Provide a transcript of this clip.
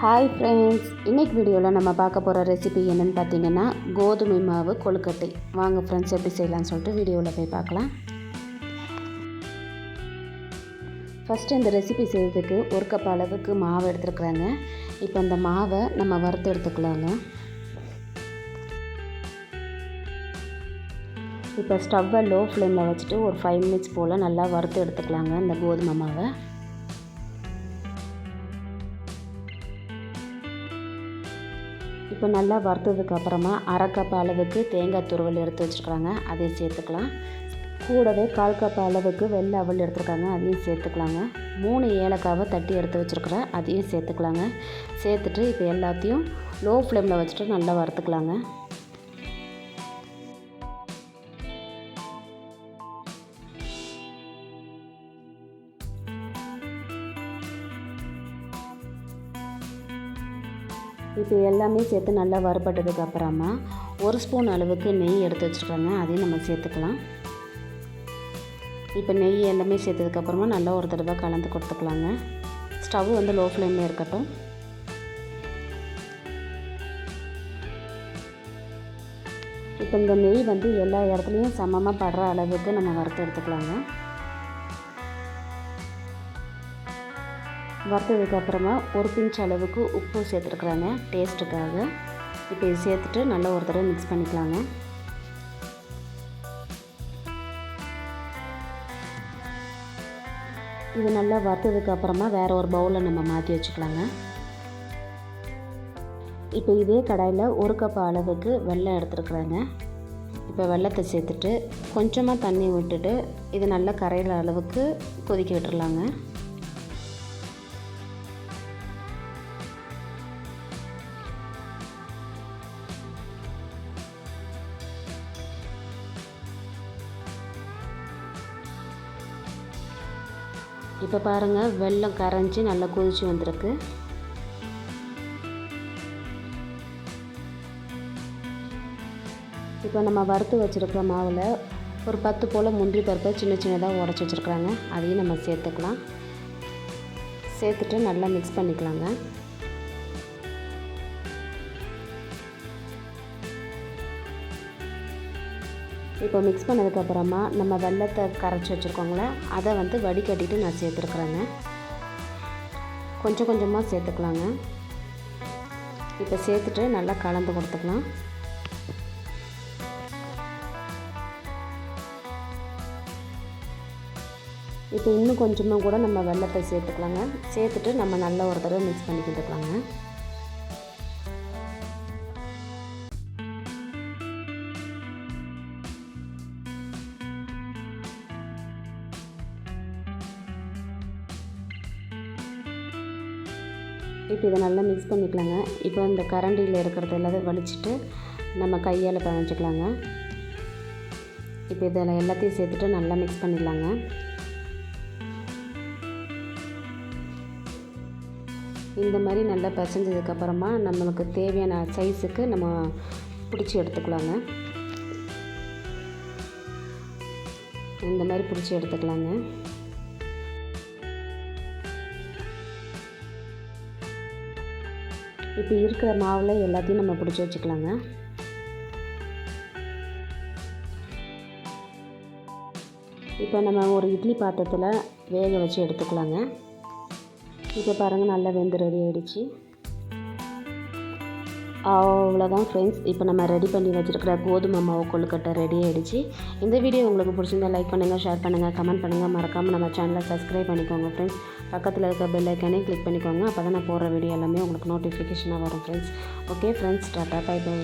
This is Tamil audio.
ஹாய் ஃப்ரெண்ட்ஸ் இன்னைக்கு வீடியோவில் நம்ம பார்க்க போகிற ரெசிபி என்னென்னு பார்த்தீங்கன்னா கோதுமை மாவு கொழுக்கட்டை. வாங்க ஃப்ரெண்ட்ஸ் எப்படி செய்யலாம்னு சொல்லிட்டு வீடியோவில் போய் பார்க்கலாம். ஃபஸ்ட்டு இந்த ரெசிபி செய்கிறதுக்கு ஒரு கப் அளவுக்கு மாவு எடுத்துருக்குறாங்க. இப்போ இந்த மாவை நம்ம வறுத்து எடுத்துக்கலாங்க. இப்போ ஸ்டவ்வை லோ ஃப்ளேமில் வச்சுட்டு ஒரு ஃபைவ் மினிட்ஸ் போல் நல்லா வறுத்து எடுத்துக்கலாங்க இந்த கோதுமை மாவை. இப்போ நல்லா வறுத்ததுக்கு அப்புறமா அரை கப் அளவுக்கு தேங்காய் துருவல் எடுத்து வச்சுருக்குறாங்க அதையும் சேர்த்துக்கலாம். கூடவே கால் கப் அளவுக்கு வெள்ளை அவல் எடுத்துருக்காங்க. அதையும் சேர்த்துக்கலாங்க. மூணு ஏலக்காவை தட்டி எடுத்து வச்சுருக்குறேன். அதையும் சேர்த்துக்கலாங்க. சேர்த்துட்டு இப்போ எல்லாத்தையும் லோ ஃப்ளேமில் வச்சுட்டு நல்லா வறுத்துக்கலாங்க. இப்போ எல்லாமே சேர்த்து நல்லா வறுபட்டதுக்கு அப்புறமா ஒரு ஸ்பூன் அளவுக்கு நெய் எடுத்து வச்சுருக்காங்க அதையும் நம்ம சேர்த்துக்கலாம். இப்போ நெய் எல்லாமே சேர்த்ததுக்கப்புறமா நல்லா ஒரு தடவை கலந்து கொடுத்துக்கலாங்க. ஸ்டவ் வந்து லோ ஃப்ளேமில் இருக்கட்டும். இப்போ இந்த நெய் வந்து எல்லா இடத்துலையும் சமமாக படுற அளவுக்கு நம்ம வறுத்து எடுத்துக்கலாங்க. வறுத்ததுக்கப்புறமா ஒரு பிஞ்ச் அளவுக்கு உப்பு சேர்த்துருக்குறாங்க டேஸ்ட்டுக்காக இப்போ இது சேர்த்துட்டு நல்லா ஒரு தடவை மிக்ஸ் பண்ணிக்கலாங்க. இது நல்லா வறுத்ததுக்கப்புறமா வேறு ஒரு பவுலில் நம்ம மாற்றி வச்சுக்கலாங்க. இப்போ இதே கடாயில் ஒரு கப் அளவுக்கு வெள்ளம் எடுத்துருக்குறாங்க. இப்போ வெள்ளத்தை சேர்த்துட்டு கொஞ்சமாக தண்ணி விட்டுட்டு இது நல்லா கரையிற அளவுக்கு கொதிக்க விட்டுடலாங்க இப்போ பாருங்கள் வெள்ளம் கரைஞ்சி நல்லா கொதிச்சு வந்திருக்கு. இப்போ நம்ம வறுத்து வச்சுருக்கிற மாவில் ஒரு பத்து போல் முந்திரி பருப்பை சின்ன சின்னதாக உடச்சி வச்சுருக்குறாங்க. அதையும் நம்ம சேர்த்துக்கலாம். சேர்த்துட்டு நல்லா மிக்ஸ் பண்ணிக்கலாங்க. இப்போ மிக்ஸ் பண்ணதுக்கப்புறமா நம்ம வெள்ளத்தை கரைச்சி வச்சுருக்கோங்களே அதை வந்து வடிகட்டிட்டு நான் சேர்த்துருக்குறேங்க. கொஞ்சம் கொஞ்சமாக சேர்த்துக்கலாங்க. இப்போ சேர்த்துட்டு நல்லா கலந்து கொடுத்துக்கலாம். இப்போ இன்னும் கொஞ்சமாக கூட நம்ம வெள்ளத்தை சேர்த்துக்கலாங்க. சேர்த்துட்டு நம்ம நல்ல ஒரு தடவை மிக்ஸ் பண்ணி இப்போ இதை நல்லா மிக்ஸ் பண்ணிக்கலாங்க. இப்போ இந்த கரண்டியில் இருக்கிறது எல்லாத்தையும் வலிச்சுட்டு நம்ம கையால் பிணைஞ்சிக்கலாங்க. இப்போ இதில் எல்லாத்தையும் சேர்த்துட்டு நல்லா மிக்ஸ் பண்ணிடலாங்க. இந்த மாதிரி நல்லா பிசைஞ்சதுக்கப்புறமா நம்மளுக்கு தேவையான சைஸுக்கு நம்ம பிடிச்சி எடுத்துக்கலாங்க. இந்த மாதிரி பிடிச்சி எடுத்துக்கலாங்க. இப்போ இருக்கிற மாவில் எல்லாத்தையும் நம்ம பிடிச்சி வச்சுக்கலாங்க. இப்போ நம்ம ஒரு இட்லி பாத்திரத்தில் வேக வச்சு எடுத்துக்கலாங்க. இப்போ பாருங்கள் நல்லா வெந்து ரெடி ஆகிடுச்சு அவ்வளோதான் ஃப்ரெண்ட்ஸ் இப்போ நம்ம ரெடி பண்ணி வச்சுருக்கிற கோதுமை மாவு கொழுக்கட்டை ரெடி ஆகிடுச்சு இந்த வீடியோ உங்களுக்கு பிடிச்சிருந்தா லைக் பண்ணுங்கள் ஷேர் பண்ணுங்கள் கமெண்ட் பண்ணுங்கள் மறக்காமல் நம்ம சேனலை சப்ஸ்கிரைப் பண்ணிக்கோங்க ஃப்ரெண்ட்ஸ் பக்கத்தில் இருக்க பெல் ஐக்கானே கிளிக் பண்ணிக்கோங்க. அப்போ தான் நான் போடுற வீடியோ எல்லாமே உங்களுக்கு நோட்டிஃபிகேஷனாக வரும் friends okay friends tata bye bye